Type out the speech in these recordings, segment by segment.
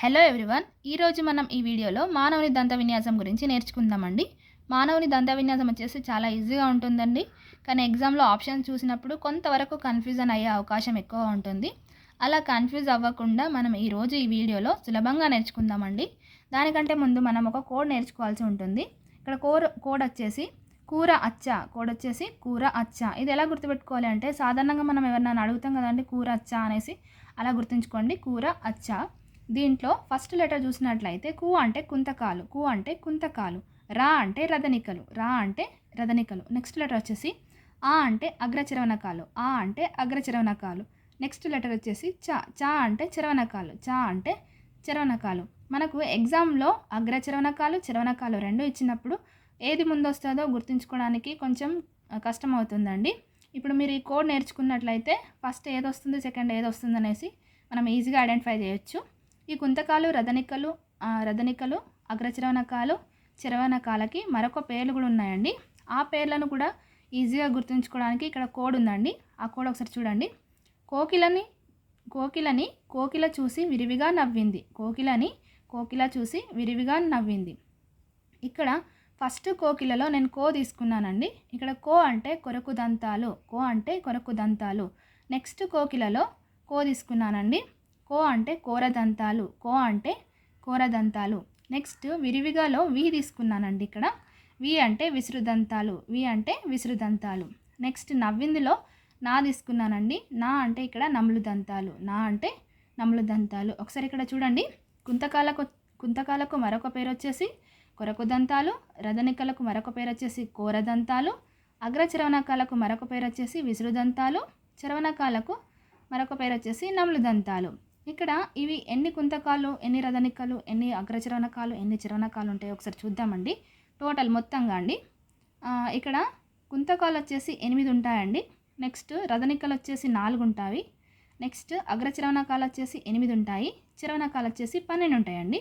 Hello everyone ఈరోజు మనం ఈ వీడియోలో మానవుని దంత విన్యాసం గురించి నేర్చుకుందామండి. మానవుని దంత విన్యాసం వచ్చేసి చాలా ఈజీగా ఉంటుందండి. కానీ ఎగ్జామ్లో ఆప్షన్ చూసినప్పుడు కొంతవరకు కన్ఫ్యూజన్ అయ్యే అవకాశం ఎక్కువ ఉంటుంది. అలా కన్ఫ్యూజ్ అవ్వకుండా మనం ఈరోజు ఈ వీడియోలో సులభంగా నేర్చుకుందామండి. దానికంటే ముందు మనం ఒక కోడ్ నేర్చుకోవాల్సి ఉంటుంది. ఇక్కడ కోర్ కోడ్ వచ్చేసి కూర అచ్చ. కోడ్ వచ్చేసి కూర అచ్చ. ఇది ఎలా గుర్తుపెట్టుకోవాలి అంటే సాధారణంగా మనం ఎవరినైనా అడుగుతాం కదండి కూర అచ్చ అనేసి. అలా గుర్తుంచుకోండి. కూర అచ్చ. దీంట్లో ఫస్ట్ లెటర్ చూసినట్లయితే కు అంటే కుంతకాలు కు అంటే కుంతకాలు రా అంటే రథనికలు రా అంటే రథనికలు. నెక్స్ట్ లెటర్ వచ్చేసి ఆ అంటే అగ్రచరవనకాలు ఆ అంటే అగ్రచరవనకాలు. నెక్స్ట్ లెటర్ వచ్చేసి చ చా అంటే చరవనకాలు చా అంటే చరవనకాలు. మనకు ఎగ్జామ్లో అగ్రచరవనకాలు చరవనకాలు రెండు ఇచ్చినప్పుడు ఏది ముందు వస్తుందో గుర్తుంచుకోవడానికి కొంచెం కష్టమవుతుందండి. కష్టం అవుతుందండి ఇప్పుడు మీరు ఈ కోడ్ నేర్చుకున్నట్లయితే ఫస్ట్ ఏది వస్తుంది సెకండ్ ఏది వస్తుంది అనేసి మనం ఈజీగా ఐడెంటిఫై చేయొచ్చు. ఈ కుంతకాలు రథనికలు రథనికలు అగ్రచరవనకాలు చరవనకాలకి మరొక పేర్లు కూడా ఉన్నాయండి. ఆ పేర్లను కూడా ఈజీగా గుర్తుంచుకోవడానికి ఇక్కడ కోడ్ ఉందండి. ఆ కోడ్ ఒకసారి చూడండి. కోకిలని కోకిలని కోకిల చూసి విరివిగా నవ్వింది. కోకిలని కోకిల చూసి విరివిగా నవ్వింది. ఇక్కడ ఫస్ట్ కోకిలలో నేను కో తీసుకున్నానండి. ఇక్కడ కో అంటే కొరకు దంతాలు కో అంటే కొరకు దంతాలు. నెక్స్ట్ కోకిలలో కో తీసుకున్నానండి. కో అంటే కోరదంతాలు కో అంటే కోరదంతాలు. నెక్స్ట్ విరివిగాలో వి తీసుకున్నానండి ఇక్కడ. వి అంటే విసురు దంతాలు వి అంటే విసురు దంతాలు నెక్స్ట్ నవ్విందిలో నా తీసుకున్నానండి. నా అంటే ఇక్కడ నములు దంతాలు నా అంటే నములు దంతాలు ఒకసారి ఇక్కడ చూడండి. కుంతకాలకు కుంతకాలకు మరొక పేరు వచ్చేసి కొరకు దంతాలు రథనికలకు మరొక పేరు వచ్చేసి కోరదంతాలు దంతాలు అగ్రచరవనకాలకు మరొక పేరు వచ్చేసి విసురు దంతాలు మరొక పేరు వచ్చేసి నములు దంతాలు ఇక్కడ ఇవి ఎన్ని కుంతకాలు ఎన్ని రదనికలు ఎన్ని అగ్రచరణకాలు ఎన్ని చిరణకాలు ఉంటాయో ఒకసారి చూద్దామండి. టోటల్ మొత్తంగా అండి. ఇక్కడ కుంతకాలు వచ్చేసి ఎనిమిది ఉంటాయండి. నెక్స్ట్ రథనిక్కలు వచ్చేసి నాలుగు ఉంటాయి. నెక్స్ట్ అగ్రచరవనకాలు వచ్చేసి ఎనిమిది ఉంటాయి. చరవనకాలు వచ్చేసి పన్నెండు ఉంటాయండి.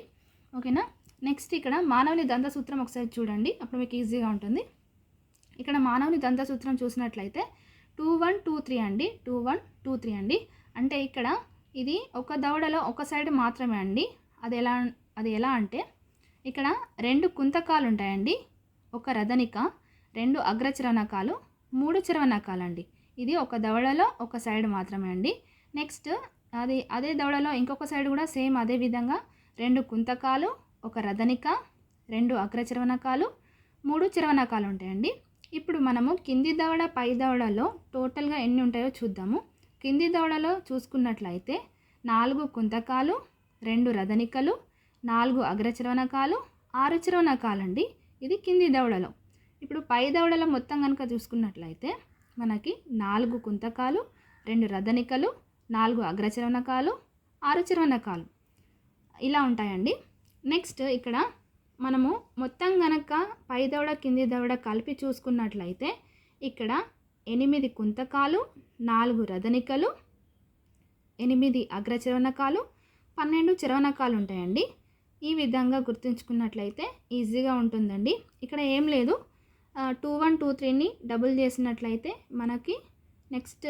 ఓకేనా? నెక్స్ట్ ఇక్కడ మానవుని దంతసూత్రం ఒకసారి చూడండి. అప్పుడు మీకు ఈజీగా ఉంటుంది. ఇక్కడ మానవుని దంతసూత్రం చూసినట్లయితే టూ వన్ టూ త్రీ అండి. టూ వన్ టూ త్రీ అండి. అంటే ఇక్కడ ఇది ఒక దవడలో ఒక సైడ్ మాత్రమే అండి. అది ఎలా అది ఎలా అంటే ఇక్కడ రెండు కుంతకాలు ఉంటాయండి. ఒక రథనిక రెండు అగ్రచరవనకాలు మూడు చిరవనకాలు అండి ఇది ఒక దవడలో ఒక సైడ్ మాత్రమే అండి. నెక్స్ట్ అది అదే దవడలో ఇంకొక సైడ్ కూడా సేమ్ అదే విధంగా రెండు కుంతకాలు ఒక రథనిక రెండు అగ్రచరవనకాలు మూడు చిరవనకాలు ఉంటాయండి. ఇప్పుడు మనము కింది దవడ పై దవడలో టోటల్గా ఎన్ని ఉంటాయో చూద్దాము. కింది దవడలో చూసుకున్నట్లయితే నాలుగు కుంతకాలు రెండు రదనికలు నాలుగు అగ్రచరవనకాలు ఆరు చరవనకాలు అండి ఇది కింది దవడలో ఇప్పుడు పై దవడలో మొత్తం కనుక చూసుకున్నట్లయితే మనకి నాలుగు కుంతకాలు రెండు రదనికలు నాలుగు అగ్రచరవనకాలు ఆరు చరవనకాలు ఇలా ఉంటాయండి. నెక్స్ట్ ఇక్కడ మనము మొత్తం గనక పై దవడ కింది దవడ కలిపి చూసుకున్నట్లయితే ఇక్కడ ఎనిమిది కుంతకాలు నాలుగు రథనికలు ఎనిమిది అగ్రచరవనకాలు పన్నెండు చరవనకాలు ఉంటాయండి. ఈ విధంగా గుర్తుంచుకున్నట్లయితే ఈజీగా ఉంటుందండి. ఇక్కడ ఏం లేదు. టూ వన్ టూ త్రీని డబుల్ చేసినట్లయితే మనకి నెక్స్ట్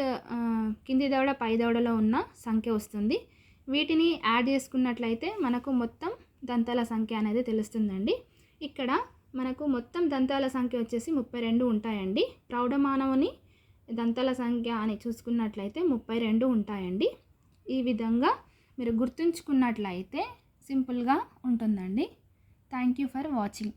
కింది దవడ పై దవడలో ఉన్న సంఖ్య వస్తుంది. వీటిని యాడ్ చేసుకున్నట్లయితే మనకు మొత్తం దంతాల సంఖ్య అనేది తెలుస్తుందండి. ఇక్కడ మనకు మొత్తం దంతాల సంఖ్య వచ్చేసి ముప్పై రెండు ఉంటాయండి. ప్రౌఢమానవుని దంతాల సంఖ్య అని చూసుకున్నట్లయితే ముప్పై రెండు ఉంటాయండి. ఈ విధంగా మీరు గుర్తుంచుకున్నట్లయితే సింపుల్గా ఉంటుందండి. Thank you for watching